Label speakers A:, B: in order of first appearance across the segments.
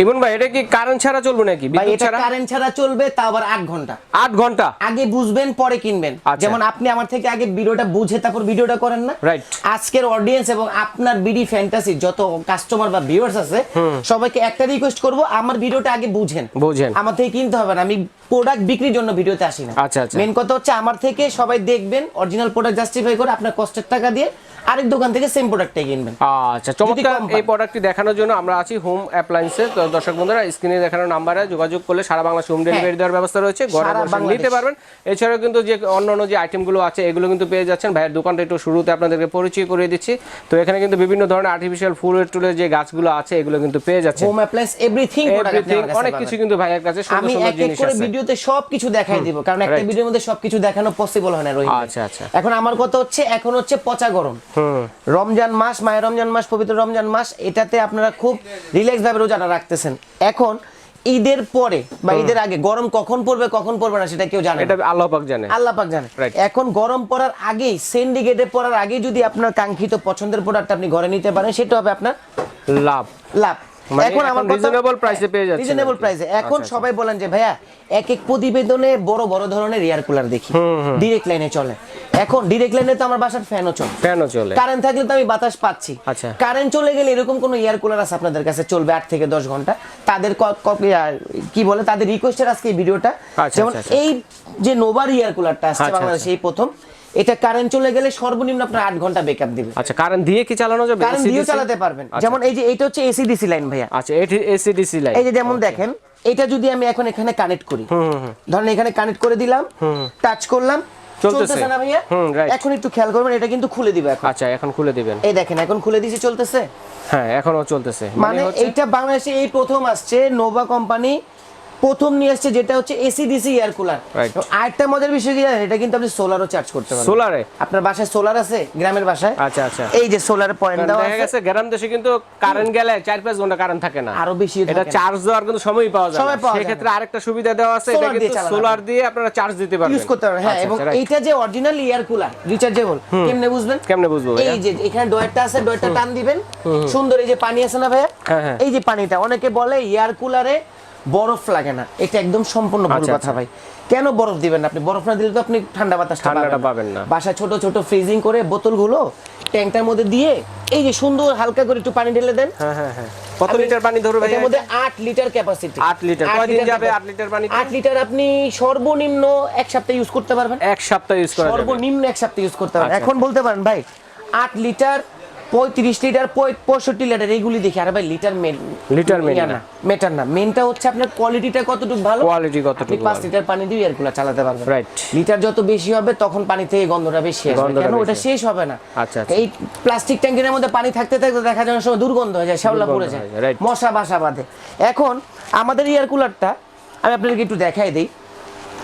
A: ইমন ভাই এটা কি কারেন্ট ছাড়া চলবে নাকি? বিদ্যুৎ
B: এটা
A: ছাড়া?
B: কারেন্ট ছাড়া চলবে তা আবার আট ঘণ্টা।
A: আট ঘণ্টা?
B: আগে বুঝবেন পরে কিনবেন।
A: আচ্ছা।
B: যেমন আপনি আমার থেকে আগে ভিডিওটা বুঝে তারপর ভিডিওটা করেন না।
A: Right.
B: আজকের অডিয়েন্স এবং আপনার বিডি ফ্যান্টাসি যত কাস্টমার বা ভিউয়ার্স আছে সবাইকে একটা রিকোয়েস্ট করব আমার ভিডিওটা আগে বুঝেন।
A: বুঝেন।
B: আমার থেকে কিনতে হবে না আমি প্রোডাক্ট বিক্রির জন্য ভিডিওতে আসি না।
A: আচ্ছা, আচ্ছা।
B: মেন কথা হচ্ছে আমার থেকে সবাই দেখবেন অরিজিনাল প্রোডাক্ট জাস্টিফাই করে আপনার কষ্টের টাকা দিয়ে আরেক দোকান থেকে সেম প্রোডাক্টটাই কিনবেন।
A: আচ্ছা চমৎকার এই প্রোডাক্টটি দেখানোর জন্য আমরা আছি হোম অ্যাপ্লায়েন্সে তো দর্শক বন্ধুরা স্ক্রিনে দেখানোর নাম্বারে যোগাযোগ করলে সারা বাংলা হোম ডেলিভারি দেওয়ার ব্যবস্থা রয়েছে ঘরে বসে নিতে পারবেন। এছাড়াও কিন্তু যে অন্যান্য যে আইটেমগুলো আছে এগুলো কিন্তু পেয়ে যাচ্ছেন। ভাইয়ের দোকানটা একটু শুরুতে আপনাদেরকে পরিচয় করিয়ে দিচ্ছি। তো এখানে কিন্তু বিভিন্ন ধরনের আর্টিফিশিয়াল ফুলের টুলের যে গাছগুলো আছে এগুলো কিন্তু পেয়ে যাচ্ছেন।
B: হোম অ্যাপ্লায়েন্স এভরিথিং
A: অনেক কিছু কিন্তু ভাইয়ের কাছে সুন্দর
B: আমি
A: সুন্দর
B: এক এক
A: জিনিস
B: করে
A: আছে।
B: ভিডিওতে সবকিছু দেখাই দিব কারণ একটা ভিডিওর মধ্যে সবকিছু দেখানো পসিবল হয় না রোহিত
A: আচ্ছা, আচ্ছা।
B: এখন আমার কথা হচ্ছে এখন হচ্ছে পচা গরম। রমজান মাস মায়ের রমজান মাস পবিত্র রমজান মাস এটাতে আপনারা খুব রিল্যাক্স ভাবে রোজাটা রাখতেছেন এখন ঈদের পরে বা ঈদের আগে গরম কখন পড়বে কখন পড়বে না সেটা কেউ জানে
A: এটা আল্লাহ পাক জানে।
B: আল্লাহ পাক জানে। এখন গরম পড়ার আগেই সিন্ডিকেটে পড়ার আগেই যদি আপনার কাঙ্ক্ষিত পছন্দের প্রোডাক্ট আপনি ঘরে নিতে পারেন সেটা হবে আপনার
A: লাভ।
B: লাভ।
A: মানে এখন reasonable price এ পেয়ে যাচ্ছেন
B: রিজনেবল প্রাইসে এখন
A: আচ্ছা,
B: সবাই বলেন যে ভাইয়া এক এক প্রতিবেদনে বড় বড় ধরনের এয়ার কুলার দেখি। ডিরেক্ট লাইনে চলে। এখন ডিরেক্ট লাইনে তো আমার বাসার ফ্যানও চলে।
A: ফ্যানও চলে।
B: কারেন্ট থাকলে তো আমি বাতাস পাচ্ছি।
A: আচ্ছা।
B: কারেন্ট চলে গেলে এরকম কোনো এয়ার কুলার আছে আপনাদের কাছে? চলবে আট থেকে দশ ঘণ্টা। তাদের ক- বলে? তাদের রিকোয়েস্টের আজকে এই ভিডিওটা।
A: আচ্ছা,
B: যেমন
A: আচ্ছা, আচ্ছা।
B: এই যে নোভার এয়ার কুলারটা আসছে
A: আচ্ছা,
B: বাংলাদেশে এই প্রথম এটা কারেন্ট চলে গেলে সর্বনিম্ন আপনার আট ঘণ্টা ব্যাকআপ দিবে।
A: আচ্ছা কারেন্ট দিয়ে কি চালানো যাবে?
B: Current
A: ACDC?
B: চালাতে পারবেন।
A: আচ্ছা।
B: যেমন এই যে এটা হচ্ছে এসি ডিসি লাইন ভাইয়া।
A: আচ্ছা এটি এসিডিসি লাইন
B: এই যে যেমন দেখেন এটা যদি আমি এখন এখানে কানেক্ট করি ধরেন এখানে কানেক্ট করে দিলাম টাচ করলাম
A: চলতেছে।
B: না ভাইয়া. এখন একটু খেয়াল করবেন এটা কিন্তু খুলে দিবে এখন।
A: আচ্ছা এখন খুলে দিবেন।
B: এই দেখেন এখন খুলে দিছি চলতেছে?
A: হ্যাঁ এখনও চলতেছে।
B: মানে
A: হচ্ছে
B: এইটা বাংলাদেশে এই প্রথম আসছে নোভা কোম্পানি প্রথম নিয়ে আসছে যেটা হচ্ছে এসি ডিসি এয়ার কুলার. আরেকটা মজার বিষয় কি জানেন? এটা কিন্তু আপনি সোলারও চার্জ করতে পারবেন।
A: সোলারে
B: আপনার বাসায় সোলার আছে? গ্রামের বাসায়?
A: আচ্ছা আচ্ছা।
B: এই যে সোলার পয়েন্ট দেওয়া
A: দেখা
B: আছে।
A: গেছে গ্রাম দেশে কিন্তু কারেন্ট গেলে চার পাঁচ ঘণ্টা কারেন্ট থাকে না।
B: আরও বেশি
A: এটা চার্জ দেওয়ার কিন্তু সময় পাওয়া যায়
B: সময় পাওয়া যায়
A: আরেকটা সুবিধা দেওয়া আছে এটা কিন্তু সোলার দিয়ে আপনারা চার্জ দিতে পারবেন।
B: ইউজ করতে পারবেন হ্যাঁ
A: আচ্ছা,
B: এবং
A: আচ্ছা,
B: এইটা যে অরিজিনাল এয়ার কুলার রিচার্জেবল কেমনে বুঝবেন?
A: কেমনে বুঝব
B: এই যে এখানে ডয়ারটা আছে ডয়ারটা টান দিবেন। সুন্দর এই যে পানি আছে না ভাইয়া?
A: হ্যাঁ, হ্যাঁ।
B: এই যে পানিটা অনেকে বলে এয়ার কুলারে বরফ লাগে না। এটা একদম সম্পূর্ণ ভুল
A: আচ্ছা,
B: কথা ভাই। কেন বরফ দিবেন না? আপনি? বরফ না দিলে তো আপনি ঠান্ডা বাতাস
A: ঠান্ডাটা পাবেন না।
B: বাসায় ছোট ছোট ফ্রিজিং করে বোতলগুলো ট্যাঙ্কটার মধ্যে দিয়ে এই যে সুন্দর হালকা করে একটু পানি ঢেলে দেন।
A: হ্যাঁ হ্যাঁ হ্যাঁ। কত লিটার পানি ধরবে
B: এটার মধ্যে 8 লিটার ক্যাপাসিটি
A: আট লিটার। কয়দিন যাবে আট লিটার পানি
B: 8 লিটার আপনি সর্বনিম্ন এক সপ্তাহ ইউজ করতে পারবেন।
A: এক সপ্তাহ ইউজ করা
B: সর্বনিম্ন এক সপ্তাহ ইউজ করতে পারেন
A: আচ্ছা,
B: এখন বলতে পারেন ভাই আট লিটার পঁয়ত্রিশ লিটার পঁয়- পঁয়ষট্টি লিটার এইগুলি দেখি। আরে ভাই লিটার মেন
A: লিটার মেন না।
B: মেটার না। মেনটা হচ্ছে আপনার কোয়ালিটিটা কতটুকু ভালো?
A: কোয়ালিটি কতটুকু
B: পাঁচ লিটার পানি দিয়ে এয়ার কুলার চালাতে পারবেন।
A: রাইট
B: লিটার যত বেশি হবে তখন পানি থেকে গন্ধটা বেশি আসবে। কেন? ওটা শেষ হবে না।
A: আচ্ছা, আচ্ছা।
B: এই প্লাস্টিক ট্যাঙ্কের মধ্যে পানি থাকতে থাকতে দেখা যায় অনেক সময় দুর্গন্ধ হয়ে যায় শ্যাওলা পড়ে যায়। মশা বাসা বাঁধে। এখন আমাদের এয়ার কুলারটা আমি আপনাদেরকে একটু দেখাই দিই।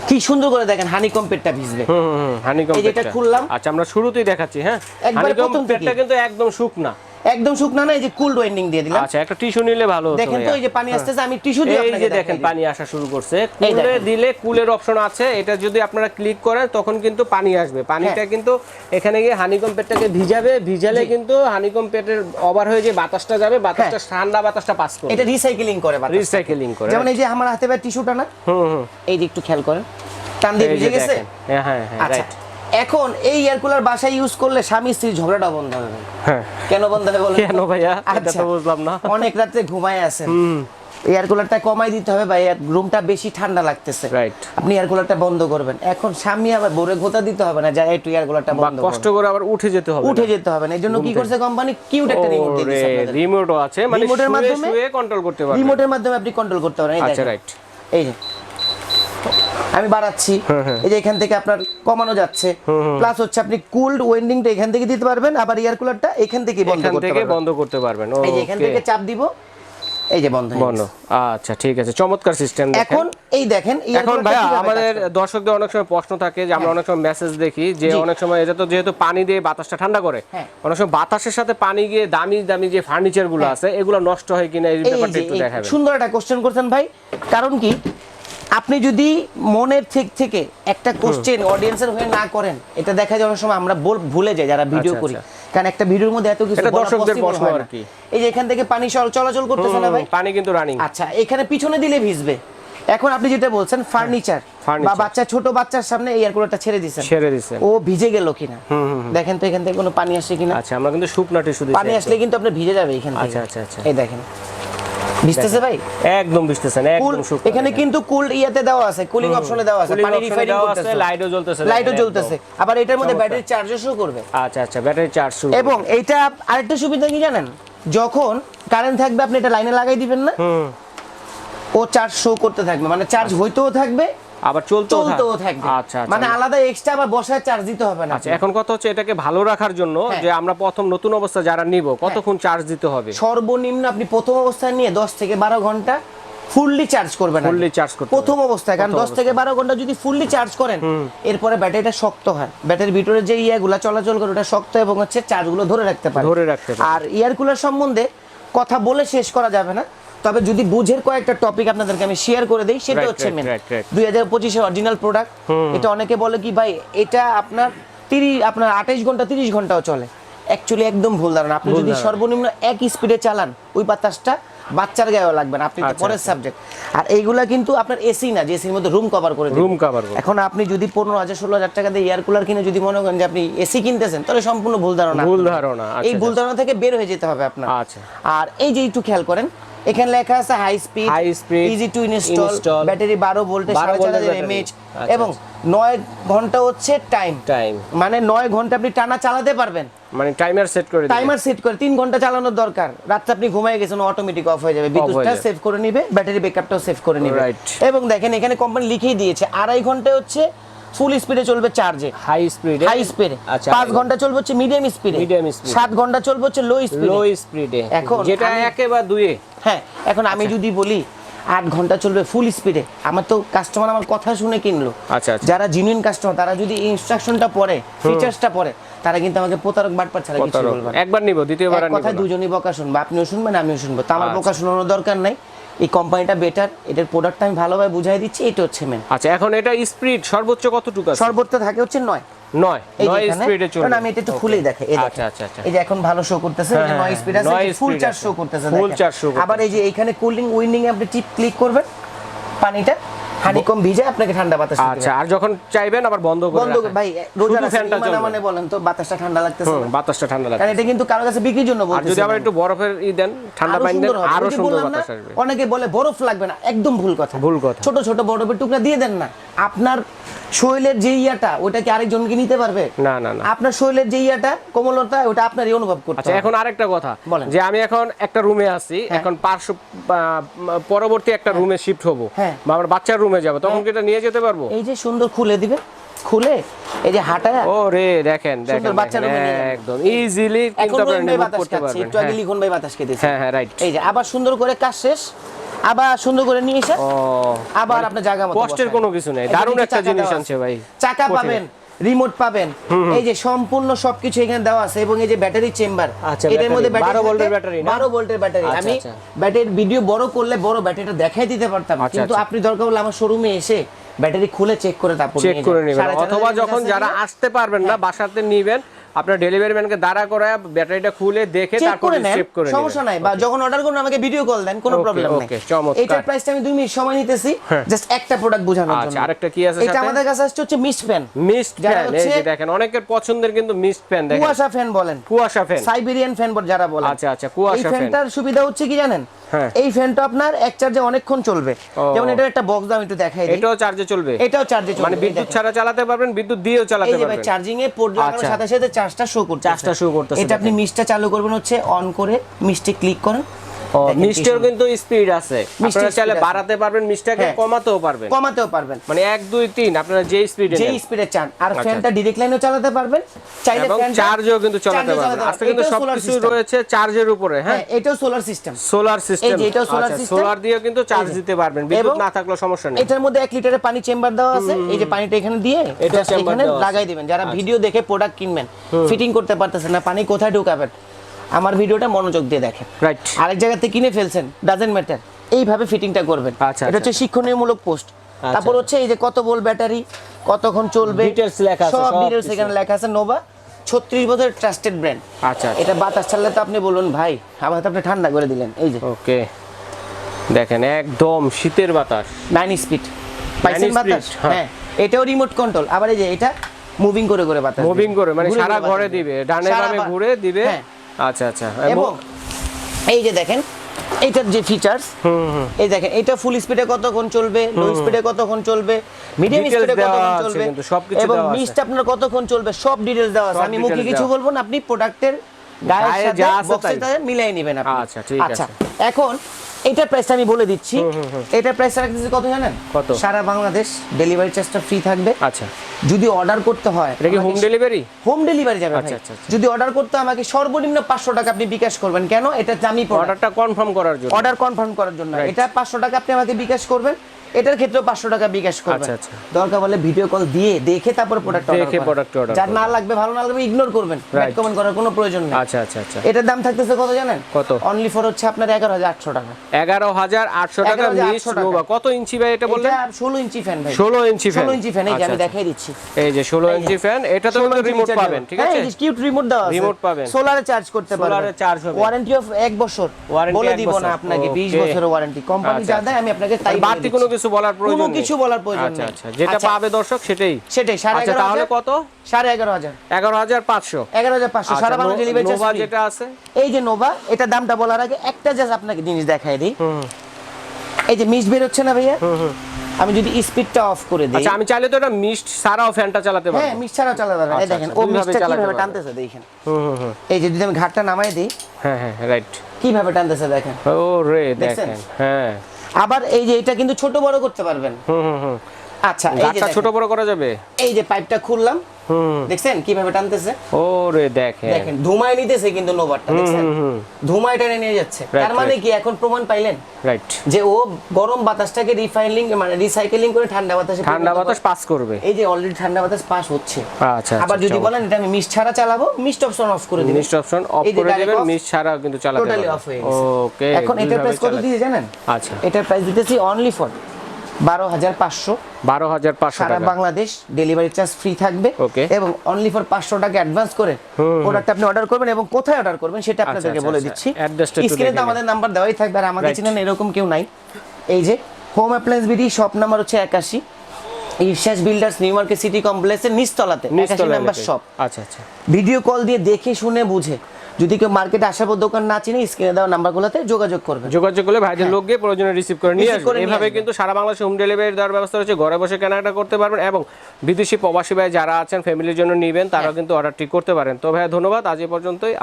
B: কি সুন্দর করে দেখেন হানিকম পেটটা ভিজবে।
A: হুম হানিকম
B: এটা খুললাম।
A: আচ্ছা আমরা শুরুতেই দেখাচ্ছি হ্যাঁ? হানিকম পেটটা কিন্তু একদম শুকনা।
B: একদম শুকনা না এই যে কুল ওয়েন্ডিং দিয়ে দিলাম।
A: আচ্ছা একটা টিস্যু নিলে ভালো হতো
B: দেখেন তো এই যে পানি আসতেছে আমি টিস্যু দিয়ে
A: এই
B: আপনাকে
A: যে
B: দেখাই
A: দেখেন পানি আসা শুরু করছে। কুলে দিলে কুলের অপশন আছে এটা যদি আপনারা ক্লিক করেন তখন কিন্তু পানি আসবে। পানিটা
B: হ্যাঁ।
A: কিন্তু এখানে গিয়ে হানিকম পেটটাকে ভিজাবে ভিজালে কিন্তু হানিকম পেটের ওভার হয়ে যে বাতাসটা যাবে বাতাসটা ঠান্ডা বাতাসটা পাস করবে।
B: এটা রিসাইকেলিং করে বাতাস।
A: রিসাইকেলিং করে
B: যেমন এই যে আমার হাতে ভাই টিস্যুটা না
A: হুম হুম।
B: এই যে একটু খেয়াল করেন। টান দিয়ে ভিজে গেছে?
A: হ্যাঁ হ্যাঁ হ্যাঁ
B: আচ্ছা।
A: রাইট
B: এখন এই এয়ার কুলার বাসায় ইউজ করলে স্বামী স্ত্রী ঝগড়াটা বন্ধ হবে
A: হ্যাঁ।
B: কেন বন্ধ হবে বলেন
A: কেন ভাইয়া? এটা
B: আচ্ছা।
A: তো বুঝলাম না।
B: অনেক রাতে ঘুমায় আছেন। এয়ার কুলারটা কমাই দিতে হবে ভাই রুমটা বেশি ঠান্ডা লাগতেছে।
A: Right.
B: আপনি এয়ার কুলারটা বন্ধ করবেন। এখন স্বামী আবার বোরে গোতা দিতে হবে না যায় একটু এয়ার কুলারটা
A: বা
B: বন্ধ
A: কষ্ট করে আবার উঠে যেতে হবে
B: উঠে যেতে হবে না। এই জন্য কি করছে কোম্পানি কিউট একটা রিমোট দিয়ে দিয়েছে।
A: রিমোটও আছে মানে
B: রিমোটের মাধ্যমে-
A: শুয়ে কন্ট্রোল করতে পারবেন।
B: রিমোটের মাধ্যমে আপনি কন্ট্রোল করতে এই
A: আচ্ছা রাইট
B: এই যে আমি বাড়াচ্ছি। এই যে এখান থেকে আপনার কমানো যাচ্ছে। প্লাস হচ্ছে আপনি কুলড ওয়েন্ডিংটা এখান থেকে দিতে পারবেন আবার এয়ার কুলারটা এখান থেকে বন্ধ
A: এখান
B: করতে
A: থেকে
B: পারবেন।
A: বন্ধ করতে পারবেন।
B: এই যে এখান থেকে চাপ দিব। এই যে বন্ধ
A: বন্ধ। আচ্ছা ঠিক আছে। চমৎকার সিস্টেম
B: এখন এই দেখেন
A: এখন
B: কীভাবে
A: আমাদের দর্শকদের অনেক সময় প্রশ্ন থাকে যে আমরা অনেক সময় মেসেজ দেখি যে অনেক সময় এটা তো যেহেতু পানি দিয়ে বাতাসটা ঠান্ডা করে
B: হ্যাঁ।
A: অনেক সময় বাতাসের সাথে পানি গিয়ে দামি দামি যে ফার্নিচারগুলো
B: হ্যাঁ।
A: আছে এগুলো নষ্ট হয় কিনা এই ব্যাপারটা একটু দেখাবেন।
B: সুন্দর একটা কোশ্চেন করছেন ভাই। কারণ কি? আপনি যদি মনের থেকে থেকে একটা কোশ্চেন অডিয়েন্সের হয়ে না করেন এটা দেখা যায় অনেক সময় আমরা বল ভুলে যাই যারা ভিডিও
A: আচ্ছা,
B: করি।
A: আচ্ছা।
B: কারণ একটা ভিডিওর মধ্যে এত কিছু
A: দর্শকদের প্রশ্ন আর কি।
B: এই যে এখান থেকে পানি চলাচল করতেছে না ভাই?
A: পানি কিন্তু রানিং
B: আচ্ছা এখানে পিছনে দিলে ভিজবে। এখন আপনি যেটা বলছেন ফার্নিচার বা বাচ্চা ছোট বাচ্চার সামনে এয়ার কুলারটা ছেড়ে দিছেন
A: ছেড়ে দিছেন
B: ও ভিজে গেল কিনা? দেখেন তো এখান থেকে কোনো পানি আসে কিনা।
A: আচ্ছা আমরা কিন্তু শুকনা টিস্যু
B: পানি আসলে কিন্তু আপনার ভিজে যাবে এখান থেকে।
A: আচ্ছা, আচ্ছা, আচ্ছা।
B: এই দেখেন। ভিজতেছে ভাই?
A: একদম ভিজতেছে
B: না
A: একদম শুকনো
B: এখানে কিন্তু কুল ইয়াতে দেওয়া আছে কুলিং অপশনে দেওয়া আছে পানি রিফাইনিং করতেছে।
A: লাইটও জ্বলতেছে
B: লাইটও জ্বলতেছে। আবার এটার মধ্যে ব্যাটারি চার্জও শো করবে।
A: আচ্ছা আচ্ছা ব্যাটারি চার্জ শুরু
B: এবং এইটা আরেকটা সুবিধা কি জানেন? যখন কারেন্ট থাকবে আপনি এটা লাইনে লাগাই দিবেন না? ও চার্জ শো করতে থাকবে মানে চার্জ হইতেও থাকবে
A: আবার চলতেও থাক-
B: চলতেও থাকবে।
A: আচ্ছা আচ্ছা
B: মানে আলাদা এক্সট্রা আবার বসায় চার্জ দিতে হবে না।
A: আচ্ছা এখন কথা হচ্ছে এটাকে ভালো রাখার জন্য
B: হ্যাঁ।
A: যে আমরা প্রথম নতুন অবস্থা যারা নিব কতক্ষণ চার্জ দিতে হবে?
B: সর্বনিম্ন আপনি প্রথম অবস্থায় নিয়ে দশ থেকে বারো ঘণ্টা ফুললি চার্জ করবেন
A: ফুললি চার্জ করতে
B: প্রথম অবস্থায় কারণ
A: প্রথম
B: দশ থেকে বারো ঘণ্টা যদি ফুললি চার্জ করেন এরপরে ব্যাটারিটা শক্ত হয়। ব্যাটারির ভিতরে যে ইয়াগুলা চলাচল করে ওটা শক্ত এবং হচ্ছে চার্জগুলো ধরে রাখতে পারে।
A: ধরে রাখতে পারে।
B: আর এয়ার কুলার সম্বন্ধে কথা বলে শেষ করা যাবে না। তবে যদি বুঝের কয়েকটা টপিক আপনাদেরকে আমি শেয়ার করে দিই সেটা হচ্ছে মেন. দুই হাজার পঁচিশের অরিজিনাল প্রোডাক্ট এটা অনেকে বলে কি ভাই এটা আপনার তিরিশ আপনার আঠাইশ ঘণ্টা তিরিশ ঘন্টাও চলে। অ্যাকচুয়ালি একদম ভুল ধারণা। আপনি যদি সর্বনিম্ন এক স্পিডে চালান ওই বাতাসটা বাচ্চার গায়েও লাগবে না। আপনি
A: আচ্ছা,
B: পরের
A: আচ্ছা।
B: সাবজেক্ট আর এইগুলা কিন্তু আপনার এসি না যে এসির মধ্যে রুম কভার করে।
A: রুম কভার
B: এখন আপনি যদি পনেরো হাজার ষোলো হাজার টাকা দিয়ে এয়ার কুলার কিনে যদি মনে করেন যে আপনি এসি কিনতেছেন তাহলে সম্পূর্ণ ভুল ধারণা
A: ভুল ধারণা, আচ্ছা,
B: এই ভুল ধারণা থেকে বের হয়ে যেতে হবে আপনার।
A: আচ্ছা।
B: আর এই যে একটু খেয়াল করেন এখানে লেখা আছে high speed
A: High speed,
B: easy to install battery বারো ভোল্টে
A: 12
B: সাড়ে চার
A: ভোল্টের
B: হাজার
A: battery।
B: এমএইচ
A: আচ্ছা,
B: এবং নয় ঘণ্টা হচ্ছে টাইম
A: টাইম
B: মানে নয় ঘণ্টা আপনি টানা চালাতে পারবেন।
A: মানে টাইমার সেট করে।
B: টাইমার সেট করে তিন ঘণ্টা চালানোর দরকার। রাত্রে আপনি ঘুমায় গেছেন অটোমেটিক অফ হয়ে যাবে। বিদ্যুৎটা সেভ করে নিবে ব্যাটারি ব্যাকআপটাও সেভ করে নিবে. এবং দেখেন এখানে কোম্পানি লিখেই দিয়েছে আড়াই ঘণ্টা হচ্ছে ফুল স্পিডে চলবে চার্জে
A: হাই স্পিডে
B: হাই স্পিডে
A: আচ্ছা
B: পাঁচ ঘণ্টা চলবে হচ্ছে মিডিয়াম স্পিডে
A: মিডিয়াম speed।
B: সাত ঘণ্টা চলবে হচ্ছে লো স্পিডে
A: লো স্পিডে
B: এখন
A: যেটা একে বা দুয়ে।
B: হ্যাঁ এখন আমি যদি বলি আট ঘণ্টা চলবে ফুল স্পিডে আমার তো কাস্টমার আমার কথা শুনে কিনলো।
A: আচ্ছা আচ্ছা।
B: যারা জিনুইন কাস্টমার তারা যদি ইনস্ট্রাকশনটা পড়ে ফিচার্সটা পড়ে তারা কিন্তু আমাকে প্রতারক বাটপার ছাড়া কিছু বলবে
A: একবার নিব দ্বিতীয়বার আর
B: কথায় দুজনই বকা শুনব আপনিও শুনবেন আমিও শুনব। তো আমার
A: আচ্ছা।
B: বকা শোনানোর দরকার নাই। এই কোম্পানিটা বেটার এটার প্রোডাক্টটা আমি ভালোভাবে বুঝাই দিচ্ছি এটা হচ্ছে মেন
A: আচ্ছা এখন এটা স্পিড সর্বোচ্চ কতটুকু আছে?
B: সর্বোচ্চ থাকে হচ্ছে নয়।
A: নয়। নয় স্পিডে চলবে।
B: আমি এটা একটু খুলেই দেখে এই
A: আচ্ছা, আচ্ছা।
B: এই যে এখন ভালো শো করতেছে এই যে নয় স্পিড আছে ফুল চার্জ শো করতেছে
A: Full
B: দেখেন।
A: charge
B: আবার এই যে এখানে কুলিং উইন্ডিং আপনি টিপ ক্লিক করবেন পানিটা হানিকম ভিজে আপনাকে ঠান্ডা বাতাস
A: আচ্ছা আর যখন চাইবেন আবার বন্ধ করে
B: বন্ধ ভাই রোজা
A: ফ্যানটা চলবে
B: আমানে বলেন তো বাতাসটা ঠান্ডা লাগতেছে
A: বাতাসটা ঠান্ডা
B: কারণ এটা কিন্তু কারও কাছে বিক্রির জন্য
A: আর যদি আবার একটু বরফের ই দেন ঠান্ডা
B: আরও
A: পানি দেন
B: সুন্দর আরও
A: সুন্দর বাতাস আসবে।
B: অনেকে বলে বরফ লাগবে না একদম ভুল কথা।
A: ভুল কথা।
B: ছোট ছোট বরফের টুকরা দিয়ে দেন না। আপনার শরীরের যে ইয়াটা ওটা কি আরেকজনকে নিতে পারবে?
A: না না না।
B: আপনার শরীরের যে ইয়াটা কোমলতা ওটা আপনারই অনুভব করতে
A: আচ্ছা এখন আরেকটা কথা। যে আমি এখন একটা রুমে আছি
B: হ্যাঁ।
A: এখন পার্শ্ব পরবর্তী একটা রুমে শিফট হব।
B: হ্যাঁ।
A: বা আমার বাচ্চার রুমে যাব তখন কি এটা নিয়ে যেতে পারব?
B: এই যে সুন্দর খুলে দিবে খুলে এই যে হাঁটা।
A: ও রে দেখেন দেখেন
B: সুন্দর বাচ্চার রুমে
A: একদম ইজিলি কিন্তু
B: বাতাস
A: করতে পারবেন।
B: একটু আগে
A: হ্যাঁ।
B: লিখন ভাই বাতাস খেতেছে।
A: হ্যাঁ হ্যাঁ রাইট
B: এই যে আবার সুন্দর করে কাজ শেষ। আবার সুন্দর করে নিয়ে এসে আবার আপনার জায়গা মতো
A: কষ্টের কোনো কিছু নেই। দারুণ একটা জিনিস আনছে ভাই।
B: চাকা পাবেন রিমোট পাবেন। এই যে সম্পূর্ণ সবকিছু এখানে দেওয়া আছে এবং এই যে ব্যাটারি চেম্বার
A: আচ্ছা,
B: এটার মধ্যে
A: 12 ভোল্টের না?
B: 12 ভোল্টের ব্যাটারি
A: আচ্ছা,
B: আমি
A: আচ্ছা।
B: ব্যাটারির ভিডিও বড় করলে বড় ব্যাটারিটা দেখাই দিতে পারতাম।
A: আচ্ছা,
B: কিন্তু
A: আচ্ছা।
B: আপনি দরকার হলে আমার শোরুমে এসে ব্যাটারি খুলে চেক করে তারপর
A: চেক
B: নিয়ে
A: করে নেবেন। অথবা যখন যারা আসতে পারবেন না বাসাতে নিবেন আপনার ডেলিভারি ম্যানকে দাঁড়া করায় ব্যাটারিটা খুলে দেখে
B: চেক
A: তারপর
B: করে নেন
A: করে
B: সমস্যা নাই বা যখন অর্ডার করুন আমাকে ভিডিও কল দেন কোনো প্রবলেম নাই
A: okay, চমৎকার।
B: এটার প্রাইসটা আমি 2 মিনিট সময় নিতেছি
A: হ্যাঁ।
B: জাস্ট একটা প্রোডাক্ট বোঝানোর জন্য।
A: আচ্ছা আরেকটা কি আছে
B: এটা আমাদের কাছে আসছে হচ্ছে মিস্ট ফ্যান
A: মিস্ট ফ্যান এই যে দেখেন অনেকের পছন্দের কিন্তু মিস্ট ফ্যান দেখেন।
B: কুয়াশা ফ্যান বলেন।
A: কুয়াশা ফ্যান
B: সাইবেরিয়ান ফ্যান যারা বলে
A: আচ্ছা, আচ্ছা, কুয়াশা
B: ফ্যান
A: এই।
B: ফ্যানটার সুবিধা হচ্ছে কি জানেন?
A: হ্যাঁ।
B: এই ফ্যানটা আপনার এক চার্জে অনেকক্ষণ চলবে। যেমন এটা একটা বক্স দাম একটু দেখাই দিই।
A: এটাও চার্জে চলবে?
B: এটাও চার্জে চলবে
A: মানে বিদ্যুৎ ছাড়া চালাতে পারবেন বিদ্যুৎ দিয়েও চালাতে পারবেন
B: এই যে চার্জিং এ পোর্ট লাগানোর
A: আচ্ছা।
B: সাথে সাথে চার্জটা শো করতে
A: চার্জটা শো করতেছে,
B: এটা আপনি। মিস্টটা চালু করবেন হচ্ছে অন করে মিস্টে ক্লিক করেন।
A: ও মিষ্টির কিন্তু স্পিড আছে। আপনারা চাইলে বাড়াতে পারবেন মিষ্টিটাকে
B: হ্যাঁ।
A: কমাতেও পারবেন।
B: কমাতেও পারবেন।
A: মানে এক দুই তিন আপনারা যে স্পিডে
B: যে স্পিডে চান। আর
A: আচ্ছা।
B: ফ্যানটা লাইনেও চালাতে পারবেন। চাইলে
A: চার্জও কিন্তু চালাতে পারবেন। আজকে কিন্তু সবকিছু রয়েছে চার্জের উপরে হ্যাঁ?
B: হ্যাঁ এটাও সোলার সিস্টেম
A: সোলার সিস্টেম
B: এই যে এটাও solar system।
A: সোলার দিয়ে কিন্তু চার্জ দিতে পারবেন। বিদ্যুৎ না থাকলেও সমস্যা নেই।
B: এটার মধ্যে এক লিটারের পানি চেম্বার দেওয়া আছে। এই যে পানিটা এখানে দিয়ে
A: এটা
B: এখানে লাগাই দিবেন। যারা ভিডিও দেখে প্রোডাক্ট কিনবেন ফিটিং করতে পারতেছেন না পানি কোথায় ঢুকাবেন? আমার ভিডিওটা মনোযোগ দিয়ে দেখেন।
A: রাইট
B: আরেক জায়গাতে কিনে ফেলছেন ডাজেন্ট ম্যাটার এইভাবে ফিটিংটা করবেন।
A: আচ্ছা,
B: এটা হচ্ছে শিক্ষণীয়মূলক পোস্ট তারপর হচ্ছে এই যে কত বল ব্যাটারি কতক্ষণ চলবে
A: Details লেখা আছে,
B: সব ডিটেলস এখানে লেখা আছে। নোভা ছত্রিশ বছরের ট্রাস্টেড ব্র্যান্ড
A: আচ্ছা আচ্ছা।
B: এটা বাতাস ছাড়লে তো আপনি বলুন ভাই আবার আপনি ঠান্ডা করে দিলেন। এই যে।
A: ওকে দেখেন একদম শীতের বাতাস।
B: নাইন স্পিড পাইছেন বাতাস?
A: হ্যাঁ।
B: হ্যাঁ। এটাও রিমোট কন্ট্রোল আবার এই যে এটা মুভিং করে করে বাতাস
A: মুভিং করে মানে সারা
B: ঘুরে
A: দিবে। ডানে বামে ঘুরে দিবে।
B: হ্যাঁ।
A: আচ্ছা আচ্ছা।
B: এবং এই যে দেখেন এইটার যে ফিচার্স এই দেখেন এটা ফুল স্পিডে কতক্ষণ চলবে লো স্পিডে কতক্ষণ চলবে মিডিয়াম স্পিডে কতক্ষণ চলবে এবং মিস্ট আপনার কতক্ষণ চলবে সব ডিটেইলস দেওয়া আছে। আমি মুখে কিছু বলব না আপনি প্রোডাক্টের গায়ের সাথে বক্সের সাথে মিলাই নেবেন আপনি।
A: আচ্ছা, ঠিক
B: আচ্ছা
A: আছে।
B: এখন এটার প্রাইসটা আমি বলে দিচ্ছি। এটার প্রাইস রাখতেছি কত জানেন?
A: কত?
B: সারা বাংলাদেশ ডেলিভারি চার্জটা ফ্রি থাকবে।
A: আচ্ছা।
B: যদি অর্ডার করতে হয়
A: এটা কি হোম ডেলিভারি
B: হোম ডেলিভারি যাবে
A: আচ্ছা। আচ্ছা, আচ্ছা।
B: যদি অর্ডার করতে হয়, আমাকে সর্বনিম্ন পাঁচশো টাকা আপনি বিকাশ করবেন। কেন? এটা দামি
A: অর্ডারটা কনফার্ম করার জন্য।
B: অর্ডার কনফার্ম করার জন্য. এটা পাঁচশো টাকা আপনি আমাকে বিকাশ করবেন। এটার ক্ষেত্রেও পাঁচশো টাকা বিকাশ করবেন
A: আচ্ছা, আচ্ছা।
B: দরকার বলে ভিডিও কল দিয়ে দেখে তারপর প্রোডাক্ট
A: দেখে product order
B: যার না লাগবে ভালো না লাগবে ইগনোর করবেন। ব্যাড কমেন্ট করার কোনো প্রয়োজন নেই।
A: আচ্ছা আচ্ছা আচ্ছা।
B: এটার দাম থাকতেছে কত জানেন?
A: কত?
B: অনলি ফর হচ্ছে আপনার এগারো হাজার আটশো টাকা।
A: এগারো হাজার আটশো টাকা কত ইঞ্চি ভাই এটা বললেন?
B: ষোলো ইঞ্চি ফ্যান ভাই।
A: ষোলো ইঞ্চি ফ্যান
B: ষোলো ইঞ্চি ফ্যান এই যে আমি
A: আচ্ছা,
B: দেখাই দিচ্ছি।
A: এই যে ষোলো ইঞ্চি ফ্যান এটা তো রিমোট পাবেন ঠিক আছে?
B: কিউট রিমোট দেওয়া আছে।
A: Remote পাবেন।
B: সোলারে চার্জ করতে পারবেন।
A: এ charge হবে।
B: ওয়ারেন্টি অফ এক বছর। বলে দিব না আপনাকে 20
A: Okay.
B: বছরের ওয়ারেন্টি কোম্পানি
A: আচ্ছা,
B: যা দেয় আমি আপনাকে তাই
A: বাড়তি কোনো কিছু বলার প্রয়োজন
B: কোনো। কিছু বলার প্রয়োজন
A: আচ্ছা আচ্ছা যেটা
B: আচ্ছা,
A: পাবে দর্শক সেটাই।
B: সেটাই সাড়ে
A: আচ্ছা তাহলে কত?
B: সাড়ে এগারো হাজার।
A: এগারো হাজার পাঁচশো।
B: এগারো হাজার পাঁচশো
A: আচ্ছা,
B: সারা বাংলা ডেলিভারি
A: নোভা যেটা আছে?
B: এই যে নোভা এটা দামটা বলার আগে একটা জাস্ট আপনাকে জিনিস দেখাই দিই। এই যে মিস বের হচ্ছে না ভাইয়া? আমি যদি স্পিডটা অফ করে দিই।
A: আচ্ছা আমি চাইলে তো এটা মিস্ট সারাও ফ্যানটা চালাতে
B: হ্যাঁ
A: পারব
B: মিস ছাড়াও চালাতে পারবেন এই
A: আচ্ছা,
B: দেখেন ও মিসটা
A: চালাতে
B: কীভাবে। টানতেছে দেখেন।
A: হুম হুম হুম।
B: এই যে যদি আমি ঘাটটা নামাই দিই
A: হ্যাঁ হ্যাঁ রাইট
B: কীভাবে টানতেছে দেখেন।
A: ও রে দেখেন হ্যাঁ।
B: আবার এই যে এটা কিন্তু ছোট বড় করতে পারবেন।
A: হুম হুম হুম।
B: আচ্ছা এই যে
A: ছোট বড় করা যাবে?
B: এই যে পাইপটা খুললাম। দেখছেন? কীভাবে টানতেছে?
A: ও রে দেখেন।
B: দেখেন ধুমায় নিতেছে কিন্তু নোভারটা দেখছেন। ধুমায় টেনে নিয়ে যাচ্ছে। তার মানে কি এখন প্রমাণ পাইলেন?
A: রাইট
B: যে ও গরম বাতাসটাকে রিফাইনিং মানে রিসাইকেলিং করে ঠান্ডা বাতাসে
A: ঠান্ডা বাতাস পাস করবে।
B: এই যে অলরেডি ঠান্ডা বাতাস পাস হচ্ছে।
A: আচ্ছা
B: আবার যদি বলেন এটা আমি মিস্ট ছাড়া চালাবো মিস্ট অপশন অফ করে দিবেন।
A: মিস্ট অপশন অফ করে দিবেন মিস্ট ছাড়া কিন্তু চালাতে
B: টোটালি অফ হয়ে গেছে।
A: ওকে
B: এখন এটার প্রাইস কত দিয়ে জানেন?
A: আচ্ছা।
B: এটার প্রাইস দিতেছি অনলি ফর বারো হাজার পাঁচশো।
A: বারো হাজার পাঁচশো
B: সারা বাংলাদেশ ডেলিভারি চার্জ ফ্রি থাকবে
A: Okay.
B: এবং অনলি ফর পাঁচশো টাকা অ্যাডভান্স করে প্রোডাক্ট আপনি অর্ডার করবেন এবং কোথায় অর্ডার করবেন সেটা আপনাদেরকে
A: আচ্ছা,
B: বলে
A: আচ্ছা।
B: দিচ্ছি। স্ক্রিনে তো আমাদের নাম্বার দেওয়াই থাকবে আর আমাদের. চিনেন এরকম কেউ নাই। এই যে home appliance BD shop number হচ্ছে একাশি। ঈর্ষাস বিল্ডার্স নিউ মার্কেট সিটি কমপ্লেক্সের নিচতলাতে। একাশি নাম্বার শপ
A: আচ্ছা আচ্ছা।
B: ভিডিও কল দিয়ে দেখে শুনে বুঝে। যদি কেউ মার্কেটে আসার পর দোকান না চিনে স্ক্রিনে দেওয়া নাম্বারগুলোতে যোগাযোগ করবে।
A: যোগাযোগ করলে ভাইদের লোক গিয়ে প্রয়োজনে রিসিভ করে নিয়ে
B: হ্যাঁ।
A: আসবে। এভাবে কিন্তু সারা বাংলাদেশে হোম ডেলিভারি দেওয়ার ব্যবস্থা রয়েছে। ঘরে বসে কেনাকাটা করতে পারবেন এবং বিদেশি প্রবাসী ভাই যারা আছেন ফ্যামিলির জন্য নেবেন তারাও কিন্তু অর্ডারটি করতে পারেন। তো ভাই ধন্যবাদ। আজ এ পর্যন্তই।